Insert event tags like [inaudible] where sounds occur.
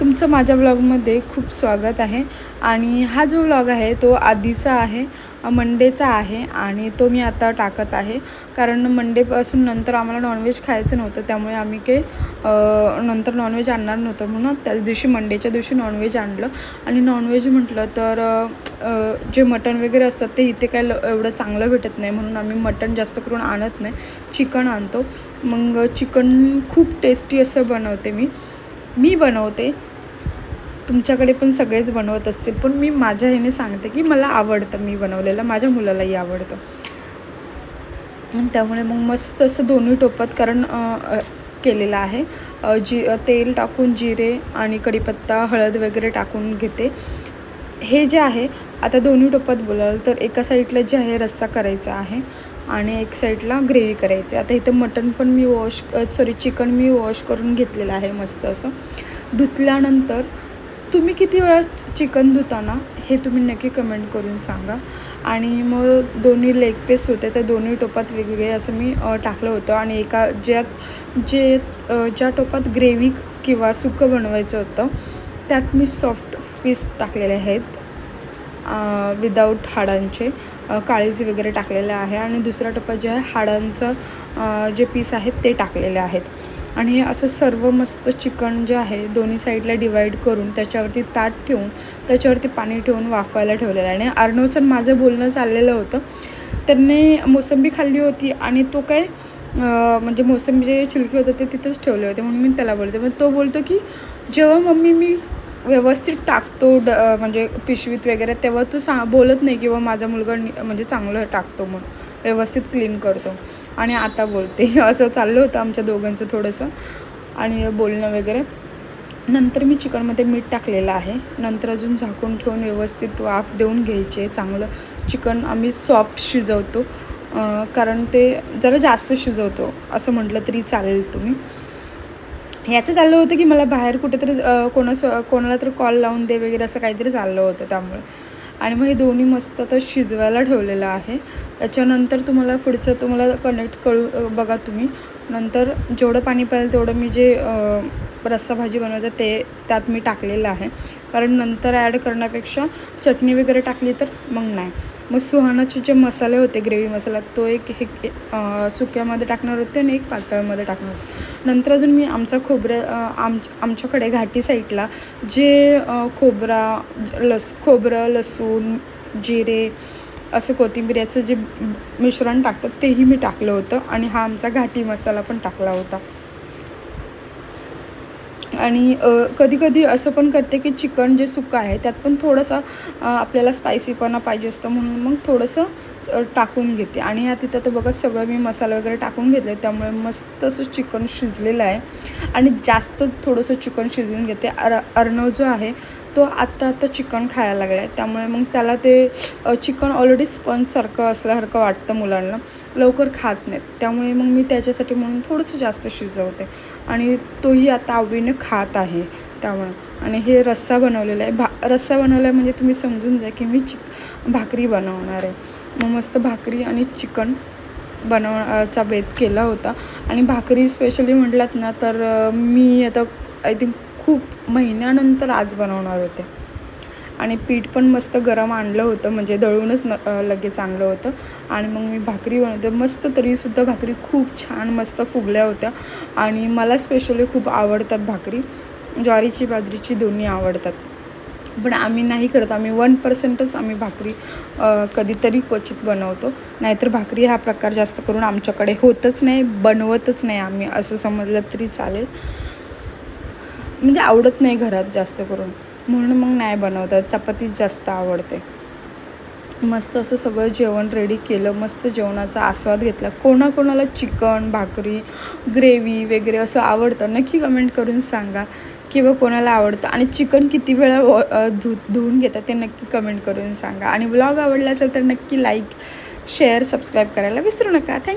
तुमचं माझ्या व्लॉगमध्ये खूप स्वागत आहे. आणि हा जो व्लॉग आहे तो आधीचा आहे मंडेचा आहे आणि तो मी आता टाकत आहे. कारण मंडेपासून नंतर आम्हाला नॉनव्हेज खायचं नव्हतं त्यामुळे आम्ही काही नंतर नॉनव्हेज आणणार नव्हतं म्हणून त्याच दिवशी मंडेच्या दिवशी नॉनव्हेज आणलं. आणि नॉनव्हेज म्हटलं तर जे मटण वगैरे असतात ते इथे काय ल- एवढं चांगलं भेटत नाही म्हणून आम्ही मटण जास्त करून आणत नाही. चिकन आणतो. मग चिकन खूप टेस्टी असं बनवते मी. मी बनवते. तुमच्याकडे पण सगळेच बनवत असतील. पण मी माझ्या ह्याने सांगते की मला आवडतं मी बनवलेलं. माझ्या मुलालाही आवडतं. आणि त्यामुळे मग मस्त असं दोन्ही टोपात कारण केलेलं आहे. जी तेल टाकून जिरे आणि कढीपत्ता हळद वगैरे टाकून घेते. हे जे आहे आता दोन्ही टोपात बोलाल तर एका साईडला जे आहे रस्सा करायचा आहे. आणि एक साईडला ग्रेव्ही करायची. आता इथं मटण पण मी वॉश सॉरी चिकन मी वॉश करून घेतलेलं आहे मस्त असं. धुतल्यानंतर तुम्ही किती वेळा चिकन धुताना हे तुम्ही नक्की कमेंट करून सांगा. आणि मग दोन्ही लेग पीस होते तर दोन्ही टोपात वेगवेगळे असं मी टाकलं होतं. आणि एका ज्यात जे ज्या टोपात ग्रेव्ही किंवा सुकं बनवायचं होतं त्यात मी सॉफ्ट पीस टाकलेले आहेत. विदाऊट हाडांचे अ, काळीज वगैरे टाकलेले आहे आणि दुसरा टप्पा जे आहे हाडांचं जे पीस आहेत ते टाकलेले आहेत. आणि हे असं सर्व मस्त चिकन जे आहे दोन्ही साईडला डिवाईड करून त्याच्यावरती ताट ठेवून त्याच्यावरती पाणी ठेवून वाफवायला ठेवलेलं आहे. आणि अर्णवचं माझं बोलणं चाललेलं होतं. त्यांनी मोसंबी खाल्ली होती आणि तो काय म्हणजे मोसंबी जे छिलके होतं ते तिथंच ठेवले होते म्हणून मी त्याला बोलते. मग तो बोलतो की जेव्हा मम्मी मी व्यवस्थित टाकतो ड म्हणजे पिशवीत वगैरे तेव्हा तू सा बोलत नाही किंवा माझा मुलगा नि- म्हणजे चांगलं टाकतो म्हणून. व्यवस्थित क्लीन करतो. आणि आता बोलते. [laughs] असं चाललं होतं आमच्या दोघांचं थोडंसं. आणि बोलणं वगैरे. नंतर मी चिकनमध्ये मीठ टाकलेलं आहे. नंतर अजून झाकून ठेवून व्यवस्थित वाफ देऊन घ्यायचे चांगलं चिकन आम्ही सॉफ्ट शिजवतो. कारण ते जरा जास्त शिजवतो. असं म्हटलं तरी चालेल तुम्ही. ह्याचं चाललं होतं की मला बाहेर कुठेतरी कोणास कोणाला तर कॉल लावून दे वगैरे असं काहीतरी चाललं होतं त्यामुळे. आणि मग हे दोन्ही मस्त तर शिजवायला ठेवलेलं आहे. त्याच्यानंतर तुम्हाला पुढचं तुम्हाला कनेक्ट करू बघा तुम्ही. नंतर जेवढं पाणी पाहिजे तेवढं मी जे रस्सा भाजी बनवायचं ते त्यात मी टाकलेलं आहे. कारण नंतर ॲड करण्यापेक्षा चटणी वगैरे टाकली तर मग नाही. मग सुहानाचे जे मसाले होते ग्रेव्ही मसाला तो एक हे सुक्यामध्ये टाकणार होते आणि एक पातळमध्ये टाकणार होते. नंतर अजून मी आमचा खोबऱ्या आम आमच्याकडे घाटी साईडला जे खोबरा लस खोबरं लसूण जिरे असं कोथिंबीर याचं जे मिश्रण टाकतात तेही मी टाकलं होतं आणि हा आमचा घाटी मसाला पण टाकला होता. आणि कधीकधी असं पण करते की चिकन जे सुकं आहे त्यात पण थोडंसं आपल्याला स्पायसीपणा पाहिजे असतं. म्हणून मग थोडंसं टाकून घेते. आणि ह्या तिथं तर बघा सगळं मी मसाला वगैरे टाकून घेतले त्यामुळे मस्त असं चिकन शिजलेलं आहे. आणि जास्त थोडंसं चिकन शिजवून घेते. अर अर्णव जो आहे तो आत्ता आत्ता चिकन खायला लागला आहे त्यामुळे मग त्याला ते चिकन ऑलरेडी स्पंजसारखं असल्यासारखं वाटतं मुलांना. लवकर खात नाहीत. त्यामुळे मग मी त्याच्यासाठी म्हणून थोडंसं जास्त शिजवते. आणि तोही आता आवडीने खात आहे. त्यामुळे. आणि हे रस्सा बनवलेला आहे. भा रस्सा बनवला आहे म्हणजे तुम्ही समजून जा की मी चिक भाकरी बनवणार आहे. मग मस्त भाकरी आणि चिकन बनवण्याचा बेत केला होता. आणि भाकरी स्पेशली म्हटलात ना तर मी आता आय थिंक खूप महिन्यानंतर आज बनवणार होते. आणि पीठ पण मस्त गरम आणलं होतं म्हणजे दळूनच न लगेच आणलं होतं. आणि मग मी भाकरी बनवते. मस्त तरीसुद्धा भाकरी खूप छान मस्त फुगल्या होत्या. आणि मला स्पेशली खूप आवडतात भाकरी. ज्वारीची बाजरीची दोन्ही आवडतात. पण आम्ही नाही करत. आम्ही वन पर्सेंटच आम्ही भाकरी कधीतरी क्वचित बनवतो. नाहीतर भाकरी हा प्रकार जास्त करून आमच्याकडे होतच नाही बनवतच नाही आम्ही. असं समजलं तरी चालेल. म्हणजे आवडत नाही घरात जास्त करून. म्हणून मग नाही बनवतात चपातीच जास्त आवडते. मस्त असं सगळं जेवण रेडी केलं. मस्त जेवणाचा आस्वाद घेतला. कोणाकोणाला चिकन भाकरी ग्रेव्ही वगैरे असं आवडतं. नक्की कमेंट करून सांगा. किंवा कोणाला आवडतं आणि चिकन किती वेळा वॉ धु धुवून घेतात ते नक्की कमेंट करून सांगा. आणि ब्लॉग आवडला असेल तर नक्की लाईक शेअर सबस्क्राईब करायला विसरू नका. थँक्यू